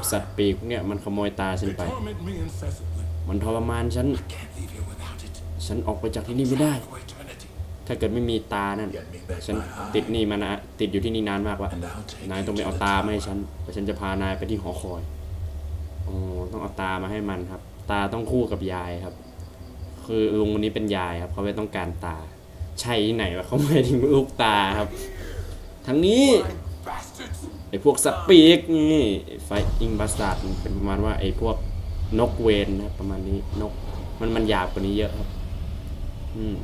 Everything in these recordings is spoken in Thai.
กสัตว์ปีกพวกเนี่ยมันขโมยตาฉันไป มันทรมานฉัน ฉันออกไปจากที่นี่ไม่ได้ ถ้าเกิดไม่มีตานั่น ฉันติดนี่มานะติดอยู่ที่นี่นานมากละ and I'll take นายต้องไปเอาตามาให้ฉันแล้วฉันจะพานายไปที่หอคอยโอ้ต้องเอาตามาให้มันครับ ตาต้องคู่กับยายครับ คือลุงคนนี้เป็นยายครับเขาไม่ต้องการตา ใช่ที่ไหนวะเขาไม่ถึงลูกตาครับ ทั้งนี้ ไอพวกสัตว์ปีกนี่ไฟอิงบัสตาร์ดเป็นประมาณว่าไอพวกนกเวนนะประมาณนี้นกมันมันหยาบกว่านี้เยอะครับ อืม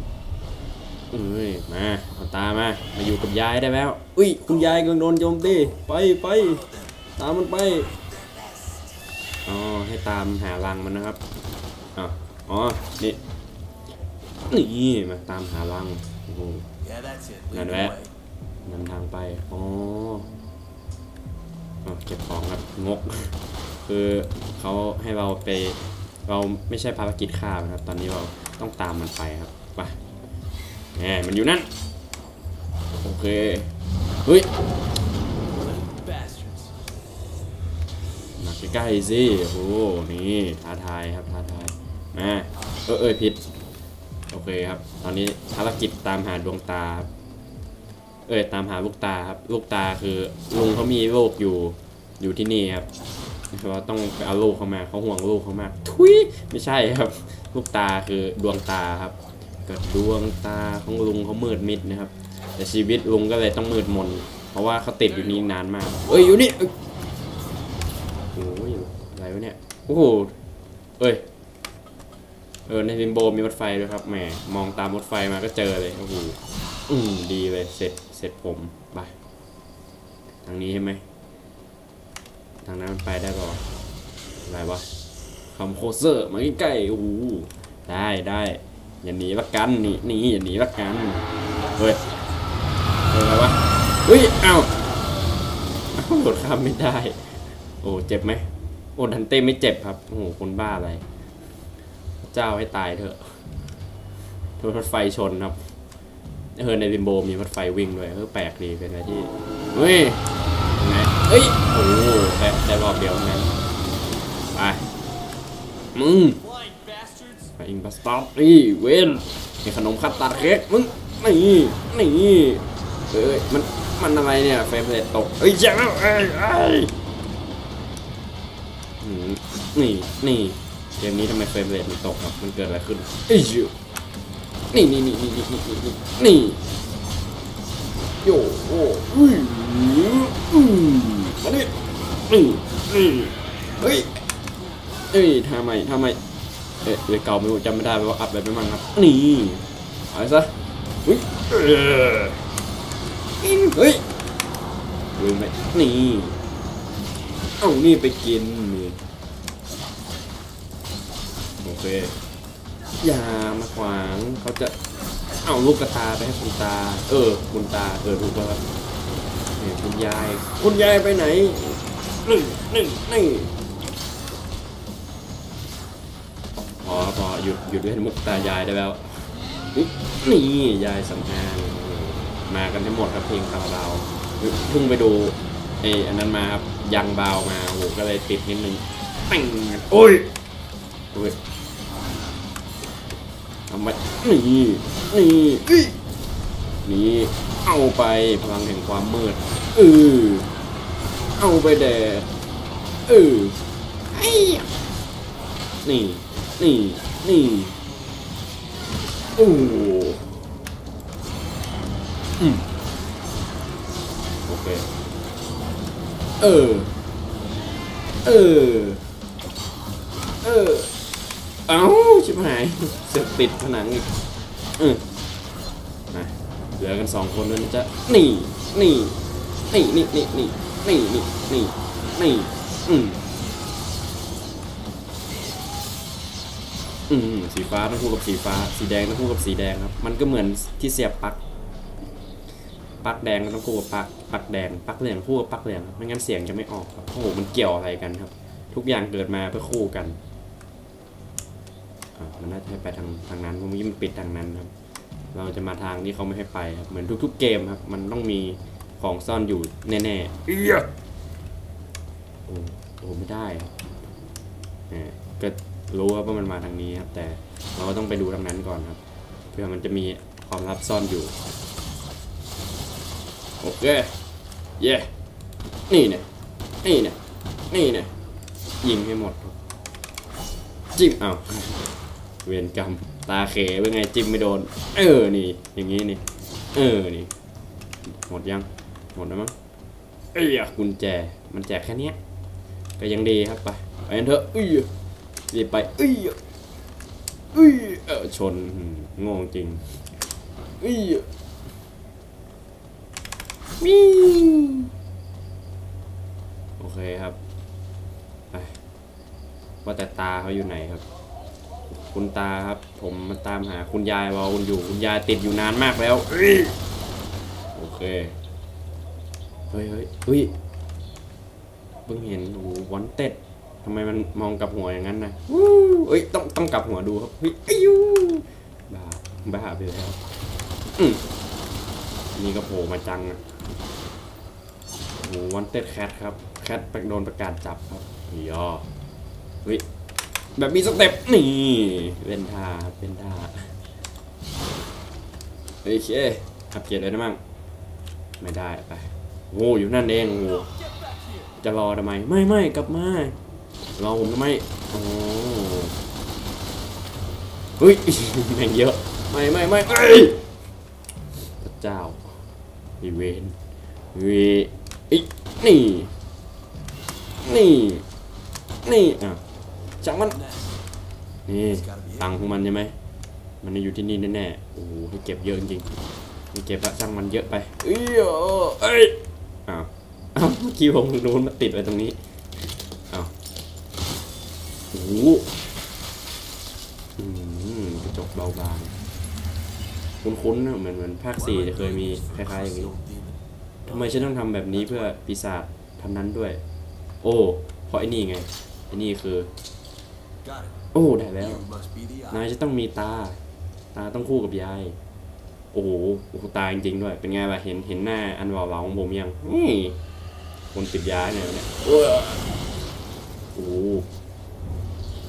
เอ้ยมาเอาตามามาอยู่กับยายได้แล้ว อุ้ยคุณยายกำลังโดนโจมตีไปไปตามมันไปอ๋อให้ตามหารังมันนะครับอ๋ออ๋อนี่นี่มาตามหารังโอ้โห Yeah, that's it. None Lead of the that. way. นำทางไปอ๋อ เก็บของครับงก คือเขาให้เราไปเราไม่ใช่ภารกิจฆ่ามันครับ ตอนนี้เราต้องตามมันไปครับไปแหมมันอยู่นั่น โอเค เฮ้ยมาใกล้ๆสิโอ้โหนี่ท้าทายครับท้าทายมาเออเอยผิด โอเคครับ ตอนนี้ภารกิจตามหาดวงตาครับ เอ้ยตามหาลูกตาครับ ลูกตาคือลุงเขามีลูกอยู่อยู่ที่นี่ครับเราต้องไปเอาลูกเขามาเขาห่วงลูกเขามากทุยไม่ใช่ครับ ลูกตาคือดวงตาครับกิดดวงตาของลุงเขามืดมิดนะครับ แต่ชีวิตลุงก็เลยต้องมืดมน เพราะว่าเขาติดอยู่นี่นานมาก เอ้ยอยู่นี่เอ้โอ้ยอะไรวะเนี่ยโอ้โหเอ้ยเออในริมโบมีรถไฟด้วยครับแหมมองตามรถไฟมาก็เจอเลยโอ้โหอืมดีเลยเสร็จ เสร็จผมไปทางนี้ใช่ไหมทางนั้นมันไปได้ป่าวอะไรวะคำโคเซอร์มาใกล้ๆโอ้โหได้ได้อย่าหนีละกันนี่นี่อย่าหนีละกันเฮ้ยอะไรวะเฮ้ยเอ้าเอาโดดข้ามไม่ได้ โอ้เจ็บไหมโอ้ดันเต้ไม่เจ็บครับโอ้โหคนบ้าอะไร เจ้าให้ตายเถอะโดนรถไฟชนครับ เออในริมโบมีรถไฟวิ่งด้วยเออแปลกดีเป็นอะไรที่เฮ้ยไหนเฮ้ยโอ้โหได้ได้รอบเดียวนั้นไปมึงไปอิงบัสตอปนี่เวนมีขนมคัตตาร์เค้กมึงนี่นี่เอ้ยมันมันอะไรเนี่ยเฟรมเรทตกเอ้ยยังแล้วเอ้ยเอ้ยนี่นี่เกมนี้ทำไมเฟรมเรทมันตกครับมันเกิดอะไรขึ้นเอ้ยู นี่นี่นี่นี่นี่นี่นี่นี่โยโอ้อุ้ยอืมมาดินี่นี่เฮ้ยเอ้ยทำไมทำไมเอ๊ะเวเก่าไม่รู้จำไม่ได้ว่าอัพอะไรไปมั่งครับนี่เอาไปซะอุ้ยเออเฮ้ยลืมไปนี่เอานี่ไปกินนี่โอเค อย่ามาขวางเขาจะเอาลูกกระตาไปให้คุณตา เออ คุณตา เออถูกแล้วครับเนี่ยคุณยาย คุณยายไปไหนหนึ่งหนึ่งนี่พอพอหยุดหยุดเล่นมุกตายายได้แล้วอุ๊ยนี่ยายสำอางมากันทั้งหมดครับเพลงคาราบาวเพิ่งไปดูไอ้อันนั้นมาครับยังบาวมาโอ้โหก็เลยติดนิดนึงแต่งโอ้ยโอ้ยทำไมนี่นี่นี่เอาไปพลังแห่งความมืดเออเอาไปแดดเออไอ้นี่นี่นี่โอ้อืมโอเคเออเออเออ เอ้าชิบหายเสือกติดผนังอีกเออมาเหลือกันสองคนแล้วนะจ๊ะนี่นี่นี่นี่นี่นี่นี่นี่นี่นี่อืมอืมสีฟ้าต้องคู่กับสีฟ้า สีแดงต้องคู่กับสีแดงครับ มันก็เหมือนที่เสียบปลั๊กปลั๊กแดงก็ต้องคู่กับปลั๊กปลั๊กแดงปลั๊กเหลืองคู่กับปลั๊กเหลืองไม่งั้นเสียงจะไม่ออกครับโอ้โหมันเกี่ยวอะไรกันครับ ทุกอย่างเกิดมาเพื่อคู่กัน มันน่าจะให้ไปทางทางนั้นเพราะเมื่อกี้มันปิดทางนั้นครับ เราจะมาทางที่เขาไม่ให้ไปครับเหมือนทุกๆเกมครับ มันต้องมีของซ่อนอยู่แน่ๆเอียโอ้โอ้ไม่ได้ครับแหมก็รู้ว่ามันมาทางนี้ครับ แต่เราก็ต้องไปดูทางนั้นก่อนครับ เพื่อมันจะมีความลับซ่อนอยู่โอเคเย่นี่เนี่ยนี่เนี่ยนี่เนี่ยยิงให้หมดครับจิ้มเอาว เวรกรรม ตาเขเป็นไงจิ้มไม่โดน เออ นี่ อย่างนี้นี่ เออ นี่ หมดยัง หมดแล้วมั้งเอ้ยกุญแจ มันแจกแค่เนี้ยก็ยังดีครับไป ไปกันเถอะเอ้ยรีบไปเอ้ยเอ้ยเออชนอืมโง่จริงเอ้ยวิ่งโอเคครับ ไป ว่าแต่ตาเขาอยู่ไหนครับ คุณตาครับ ผมมาตามหาคุณยายวอคุณอยู่ คุณยายติดอยู่นานมากแล้วโอเค เฮ้ยเฮ้ยเฮ้ยเพิ่งเห็นโอ้วอนเต็ดทำไมมันมองกับหัวอย่างนั้นนะวู้เอ้ย ต้อง ต้องกลับหัวดูครับเฮ้ยอายุบ้า บ้าไปแล้วอืมนี่ก็โผล่มาจังอะโอ้วอนเต็ดแคทครับ แคทโดนประกาศจับครับย่อเฮ้ย แบบมีสเต็ปนี่เป็นท่าครับเป็นท่าโอเคอัปเกรดเลยนะมั่งไม่ได้ไปโง่อยู่นั่นเองโง่จะรอทำไมไม่ไม่กลับมารอผมทำไมโอ้เฮ้ยแม่งเยอะไม่ไม่ไม่เอ้พระเจ้ามีเวนเวอีนี่นี่นี่อะ จังมัน นี่ตังค์ของมันใช่ไหม มันอยู่ที่นี่แน่ๆ โอ้โหให้เก็บเยอะจริงๆให้เก็บอะช่างมันเยอะไป เอ้ยเอ้ยอ้าวอ้าวเมื่อกี้ผมนู้นมาติดไว้ตรงนี้ อ้าวโอ้โหอืมกระจกเบาบาง คุ้นๆนะเหมือนเหมือนภาคสี่จะเคยมีคล้ายๆอย่างนี้ทำไมฉันต้องทำแบบนี้เพื่อปีศาจทำนั้นด้วย โอ้เพราะไอ้นี่ไงไอ้นี่คือ Got it. โอ้ ได้แล้ว You must be the นาย eye. จะต้องมีตา ตาต้องคู่กับยายโอ้โหโอ้โหตาจริงๆด้วย เป็นไงล่ะ เห็น เห็นหน้าอันหล่อๆของผมยังนี่คนติดยาเนี่ยเนี่ยโอ้โห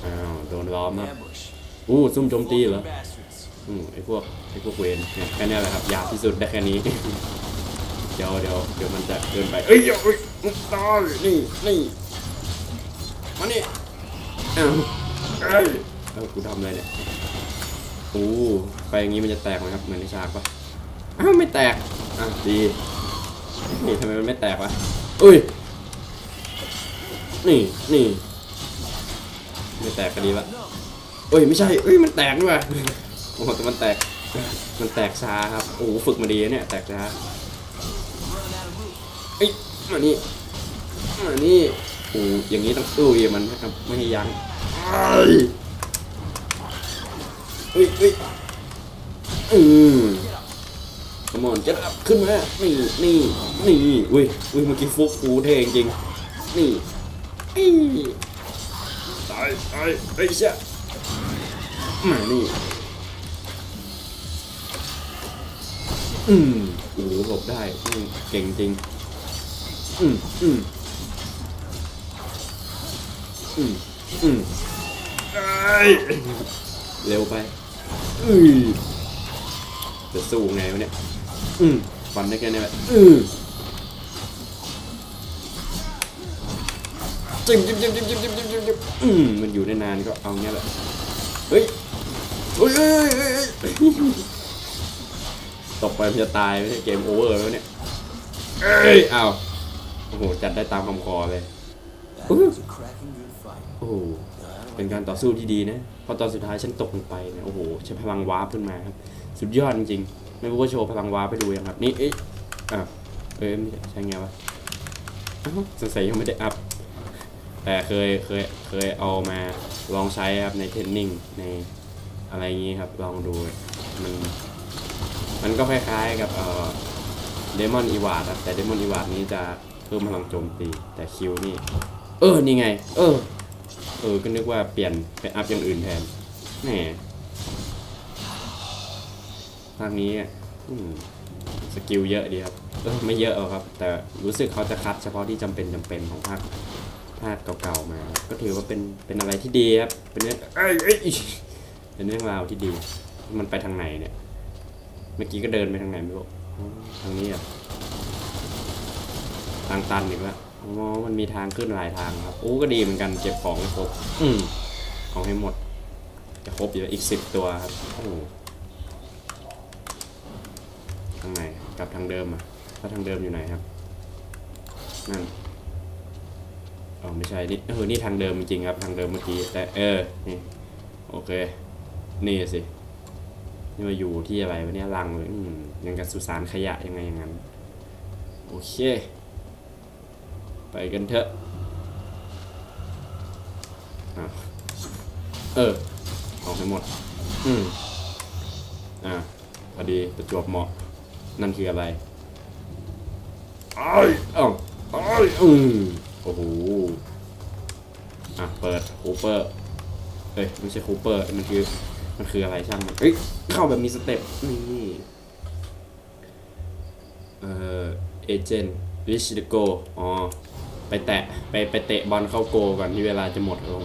อ้าว โดนล้อมครับ Ambush. อู้ซุ่มโจมตีเหรอ Fucking bastards. อืมไอพวกไอพวกเวนเนี่ยแค่เนี้แหละครับ ยากที่สุดได้แค่นี้ เดี๋ยวเดี๋ยวเดี๋ยวมันจะเกินไป เอ้ยเอ้ยตายนี่นี่มานี่อ้าว เอ้ยเอ้ากูทำอะไรเนี่ยโอ้ไปอย่างงี้มันจะแตกไหมครับ เหมือนในฉากปะอ้าวไม่แตก อะดีนี่ทำไมมันไม่แตกวะอุ้ย นี่นี่ไม่แตกก็ดีละเอ้ยไม่ใช่เอ้ยมันแตกด้วยว่ะโอ้โหแต่มันแตก มันแตกช้าครับ โอ้โหฝึกมาดีเนี่ยแตกช้าเอ้ยมานี่มานี่โอ้อย่างนี้ต้องสู้อีกมันนะครับไม่ให้ยั้ง เอ้ยเอ้ยเอ้ยอืมขมอนจะอัพขึ้นมา นี่ นี่ นี่อุ้ยอุ้ยเมื่อกี้ฟุกฟูเท่จริง นี่อีตายตายไอ้ยเชี่ยมานี่ อืมโอ้โหหลบได้อืมเก่งจริง อืมอืมอืม อืมไอ้ยเร็วไปอือจะสู้ไงวะเนี่ยอืมฟันได้แค่นี้แหละอืมจิ้มจิ้มจิ้มจิ้มจิ้มจิ้มจิ้มจิ้มจิ้มอืมมันอยู่ได้นานก็เอาเงี้ยแหละเฮ้ยเฮ้ยเฮ้ยเฮ้ยเฮ้ยตกไปมันจะตายไม่ใช่เกมโอเวอร์แล้วเนี่ยเอ้ยอ้าวโอ้โหจัดได้ตามคำคอเลย โอ้โหเป็นการต่อสู้ที่ดีนะพอตอนสุดท้ายฉันตกลงไปนี่ยโอ้โหใช้พลังวาร์ปขึ้นมาครับ สุดยอดจริงๆ ไม่รู้ว่าโชว์พลังวาร์ปไปดูยังครับ นี่เอ้ยอ้าวเอ้ยใช่ไงวะสงสัยยังไม่ได้อัพ แต่เคยเคยเคยเอามาลองใช้ครับในเทรนนิ่งในอะไรอย่างงี้ครับลองดูมันมันก็คล้ายๆกับเอ่อเดมอนอีวาดครับแต่เดมอนอีวาดนี้จะเพิ่มพลังโจมตีแต่คิวนี่ เออ นี่ไง เออ เออก็นึกว่าเปลี่ยนไปอัพอย่างอื่นแทนแหมภาคนี้อะสกิลเยอะดีครับเออไม่เยอะหรอกครับ แต่รู้สึกเขาจะคัดเฉพาะที่จำเป็นจำเป็นของภาคภาคเก่าๆมา ก็ถือว่าเป็นเป็นอะไรที่ดีครับ เป็นเรื่องเอ้ยเป็นเรื่องราวที่ดี มันไปทางไหนเนี่ย เมื่อกี้ก็เดินไปทางไหนไม่รู้อ๋อทางนี้อะทางตันอีกแล้ว อ๋อ มันมีทางขึ้นหลายทางครับโอ้ก็ดีเหมือนกันเก็บของให้ครบอืมเอาให้หมด จะครบอยู่แล้วอีกสิบตัวครับโอ้โหทางไหนกลับทางเดิมอะถ้าทางเดิมอยู่ไหนครับ นั่นอ๋อไม่ใช่นี่เออนี่ทางเดิมจริงๆครับ ทางเดิมเมื่อกี้แต่เออนี่โอเค นี่สินี่มาอยู่ที่อะไรวะเนี่ยรังเลยอืมยังกับสุสานขยะยังไงอย่างนั้น โอเค ไปกันเถอะอะเออเอาให้หมด อืมอะพอดีประจวบเหมาะ นั่นคืออะไรไอ้ายเอ้าไอ้ายอืมโอ้โห อะ เปิดคูเปอร์เอ้ยไม่ใช่คูเปอร์ มันคือ มันคืออะไรช่างมันเอ้ย เข้าแบบมีสเต็ป นี่ เอ่อ เอเจนต์ริชโกอ๋อ ไปแตะไปไปเตะบอลเข้าโกก่อนที่เวลาจะหมดลง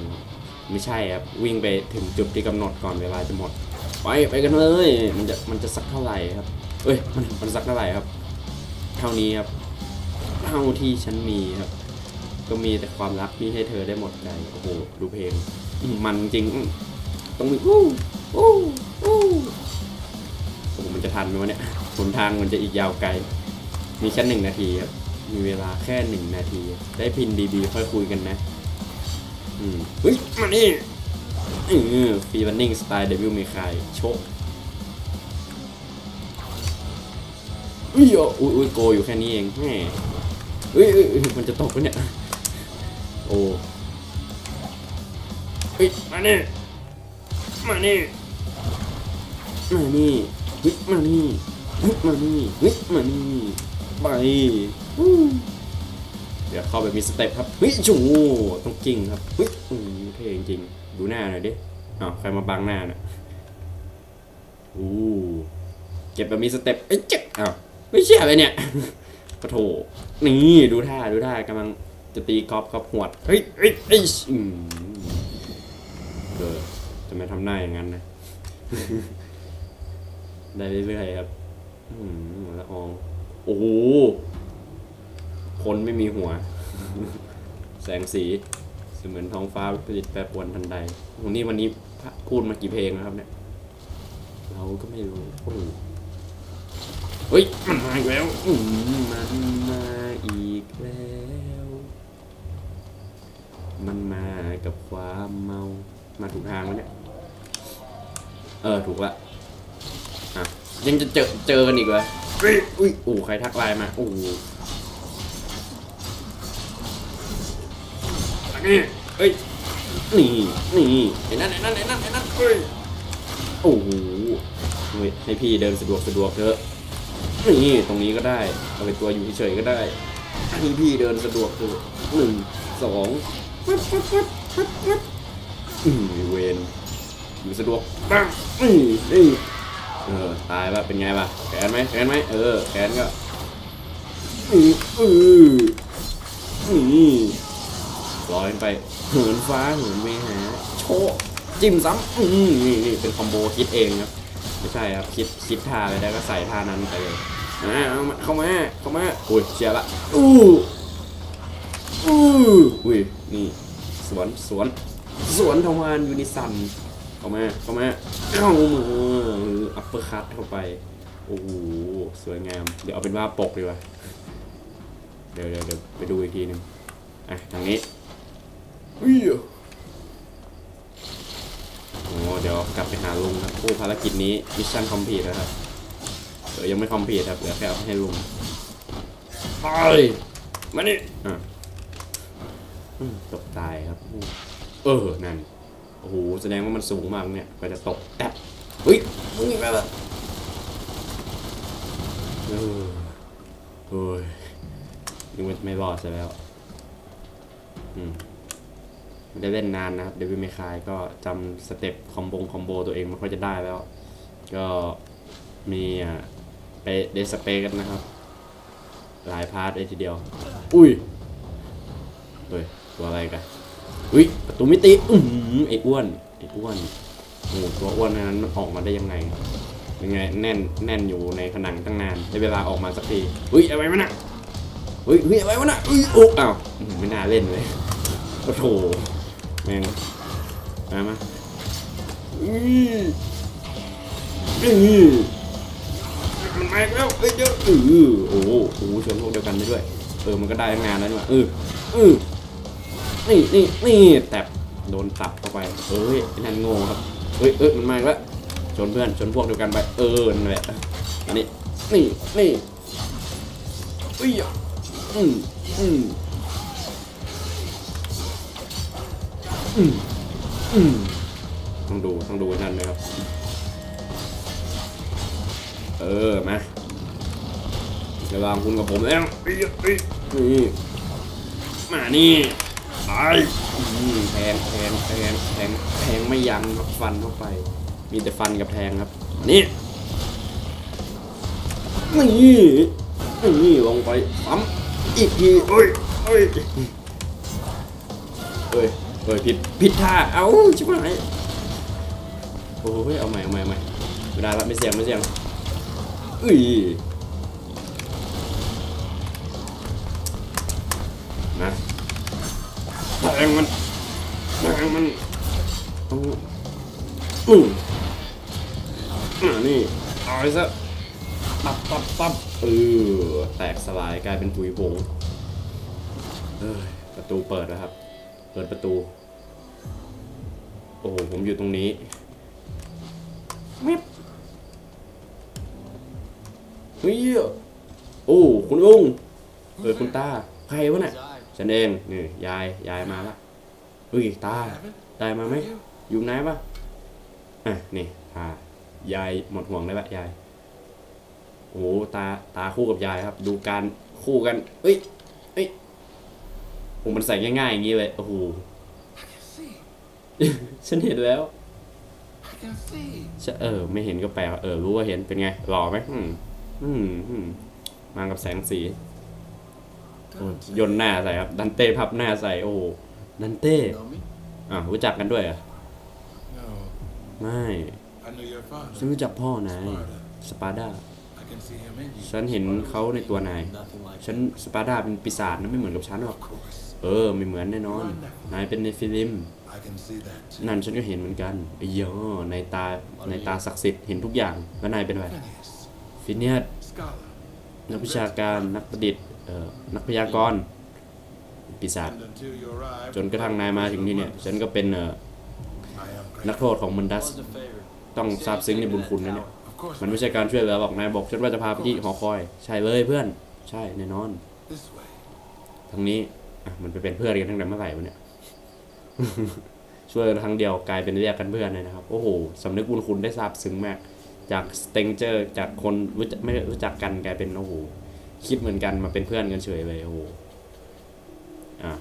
ไม่ใช่ครับวิ่งไปถึงจุดที่กำหนดก่อนเวลาจะหมด ไปไปกันเลยมันจะมันจะสักเท่าไหร่ครับ เอ้ยมันมันสักเท่าไหร่ครับ เท่านี้ครับเท่าที่ฉันมีครับ ก็มีแต่ความรักที่ให้เธอได้หมดใจโอ้โหดูเพลงมันจริงต้องมีอู้อู้อู้โอ้โหมันจะทันไหมวะเนี่ยหนทางมันจะอีกยาวไกลมีแค่หนึ่งนาทีครับ มีเวลาแค่หนึ่งนาที ได้พินดีๆ ค่อยคุยกันนะ อืมเฮ้ย มานี่เออฟรีบันนิ่งสไตล์เดวิลเมคายโชกอุ้ยอะอุ้ยอุ้ยโกอยู่แค่นี้เองแหมเฮ้ยเอ้ยอ้ยมันจะตกปะเนี่ย โอ้เฮ้ย มานี่มานี่มานี่เฮ้ยมานี่เฮ้ยมานี่เฮ้ยมานี่ไป เดี๋ยวเข้าไปมีสเต็ปครับเฮ้ยจูต้องกิ้งครับเฮ้ยอืมเท่จริงๆดูหน้าหน่อยดิอ้าวใครมาบังหน้าน่ะอู้เก็บแบบมีสเต็ปเอ้เจ๊กอ้าวไม่เชื่อเลยเนี่ยปะโถนี่ดูท่าดูท่ากำลังจะตีกอล์ฟครับหวดเฮ้ยเฮ้ยเฮ้ยอืมเออจะไม่ทำหน้าอย่างนั้นนะได้เรื่อยๆครับอืมละอองโอ้โห คนไม่มีหัว แสงสีเสมือนท้องฟ้าผลิตแปรปรวนทันใดโอ้นี่วันนี้พูดมากี่เพลงแล้วครับ เนี่ย เราก็ไม่รู้โอ้โหเฮ้ยมันมาอีกแล้วอืมมันมาอีกแล้ว มันมากับความเมา มาถูกทางแล้วเนี่ย เออถูกละอะยังจะเจอเจอกันอีกเลยเฮ้ยอุ้ยอู้ใครทักไลน์มาอู้ นนี้เฮ้ยนี่นี่ไอ้นั่นไอ้นั่นไอ้นั่นไอ้นั่นเฮ้ยโอ้โหเฮ้ยให้พี่เดินสะดวกสะดวกเถอะนี่ตรงนี้ก็ได้เอาไปตัวอยู่เฉยๆก็ได้ให้พี่เดินสะดวกเถอะหนึ่งสองปั๊บปั๊บปั๊บปั๊บปั๊บอืมเวนอยู่สะดวกปั๊บนี่นี่เออตายละเป็นไงล่ะแขนไหมแขนไหมเออแขนก็อืออือนี่ ลอยไปเหินฟ้าเหินเวหาโชว์จิ้มซ้ำอืมนี่นี่เป็นคอมโบคิดเองครับไม่ใช่ครับคิดคิดท่าอะไรได้ก็ใส่ท่านั้นไปเลยอ่าเอามาเข้ามาเข้ามาอุ้ยเชียร์ละอู้อู้อุ้ยนี่สวนสวนสวนทวารยูนิซันเข้ามาเข้ามาเข้ามาอัปเปอร์คัตเข้าไปโอ้โหสวยงาม เดี๋ยวเอาเป็นว่าปกดีกว่าเดี๋ยวเดี๋ยวเดี๋ยวไปดูอีกทีหนึ่งอะทางนี้ อุ้ยโอ้เดี๋ยวกลับไปหาลุงครับโอ้ภารกิจนี้มิชชั่นคอมพลีทแล้วครับเดี๋ยวยังไม่คอมพลีทครับเหลือแค่เอาให้ลุงไปมานี่อะอืมตกตายครับ เออ นั่น โอ้โห แสดงว่ามันสูงมากเนี่ยก็จะตกแตบเฮ้ยมึงอีกแล้วเหรอเออโอ้ยยังไม่ไม่รอดซะแล้ว อืม ไม่ได้เล่นนานนะครับเดวิดเมคายก็จำสเต็ปคอมโบคอมโบตัวเองไม่ค่อยจะได้แล้ว ก็มีอะไปเดสเปกันนะครับ หลายพาร์ทเลยทีเดียว อุ้ยเฮ้ยตัวอะไรกันอุ้ยประตูมิติอือหือไอ้อ้วนไอ้อ้วนโอ้โหตัวอ้วนนั้นมันออกมาได้ยังไงยังไงแน่นแน่นอยู่ในผนังตั้งนานได้เวลาออกมาสักทีอุ้ยอะไรวะน่ะอุ้ยอุ้ยอะไรวะน่ะอุ้ยโอ้อ้าวอื้อหือไม่น่าเล่นเลยโอ้โห แม่งมามาอื้ออื้อมันมาอีกแล้วเอ้ยเยอะเออโอ้โหโอ้โหชวนพวกเดียวกันไปด้วย เออ มันก็ได้งานแล้วนี่หว่าเออเออนี่นี่นี่แตบโดนตับเข้าไป เอ้ยนั่นโง่ครับ เฮ้ยเอ้ยมันมาอีกแล้วชนเพื่อนชนพวกเดียวกันไป เออนั่นแหละอันนี้ นี่นี่อุ้ยะอืมอืม อืมอืมต้องดูต้องดูไอ้นั่นนะครับ เออมาระหว่างคุณกับผมแล้วเอ้ยเอ้ยนี่มานี่ไอ้อืมแทงแทงแทงแทงแทงไม่ยั้งครับฟันเข้าไป มีแต่ฟันกับแทงครับ นี่นี่นี่ลงไปซ้ำอีกทีเอ้ยเอ้ยเอ้ย เอ้ยผิดผิดท่า เอ้าชิบหายโอ้ยเอาใหม่เอาใหม่เอาใหม่ไม่ได้ละไม่เสียงไม่เสียงอุ้ยนะแทงมันแทงมันอาอืมอ่านี่เอาไปซะปับปับปับเออแตกสลายกลายเป็นปุ๋ยผงเออประตูเปิดแล้วครับ เปิดประตู โอ้โหผมอยู่ตรงนี้มิบเฮ้ยโอ้คุณลุงเออคุณตาใครวะเนี่ยฉันเองนี่ยายยายมาละเฮ้ยตาตายมาไหมอยู่ไหนปะอะนี่พายายหมดห่วงได้ปะยายโอ้โหตาตาคู่กับยายครับ ดูการคู่กันเอ้ยเอ้ย ผมมันใส่ง่ายๆอย่างนี้เลย โอ้โห ฉันเห็นแล้ว I can see. ฉันเออ ไม่เห็นก็แปลว่าเออ รู้ว่าเห็นเป็นไง หล่อไหมอืมอืมอืมมากับแสงสีโอ้ยนหน้าใส่ครับ ดันเต้พับหน้าใส่ โอ้โหดันเต้อะรู้จักกันด้วยเหรอะ No, ไม่ฉันรู้จักพ่อนายสปาร์ดาฉันเห็นเขาในตัวนาย ฉันสปาร์ดาเป็นปีศาจนะไม่เหมือนกับฉันหรอก เออ ไม่เหมือนแน่นอน นายเป็นในฟิลิม I can see that too. นั่นฉันก็เห็นเหมือนกันไอ้เหี้ยอในตา ในตาศักดิ์สิทธิ์เห็นทุกอย่าง แล้วนายเป็นอะไร Phineas. ฟิเนียส Scholar. นักวิชาการ นักประดิษฐ์เอ่อนักพยากรณ์ปีศาจ And until you arrive, จนกระทั่งนายมาถึงที่เนี่ย ฉันก็เป็นเอ่อ I am นัก grateful. โทษของมันดัส Was a favor. ต้องซาบซึ้งในบุญคุณนะเนี่ย Of course, มันไม่ใช่การช่วยเหลือหรอกนายบอกฉันว่าจะพาไปที่หอคอย ใช่เลยเพื่อน ใช่แน่นอน this way. ทั้งนี้อะ มันไปเป็นเพื่อนกันตั้งแต่เมื่อไหร่วะเนี่ย ช่วยกันครั้งเดียวกลายเป็นเรียกกันเพื่อนเลยนะครับ โอ้โหสำนึกบุญคุณได้ซาบซึ้งมาก จากสเตงเจอร์จากคนรู้จักไม่รู้จักกันกลายเป็นโอ้โหคิดเหมือนกันมาเป็นเพื่อนกันเฉยเลยโอ้โหอะ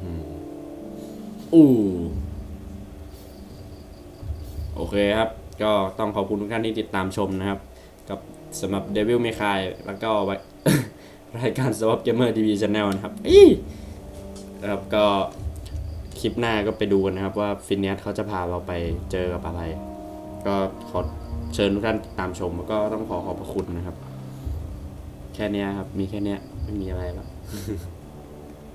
อืมอู้โอเคครับ ก็ต้องขอบคุณทุกท่านที่ติดตามชมนะครับ กับสำหรับ Devil May Cry แล้วก็ รายการ Swap Gamer TV Channel นะครับอีนะครับก็คลิปหน้าก็ไปดูกันนะครับ ว่าฟินเนสเขาจะพาเราไปเจอกับอะไร ก็ขอเชิญทุกท่านติดตามชมแล้วก็ต้องขอขอบพระคุณนะครับ แค่นี้ครับ มีแค่นี้ไม่มีอะไรแล้ว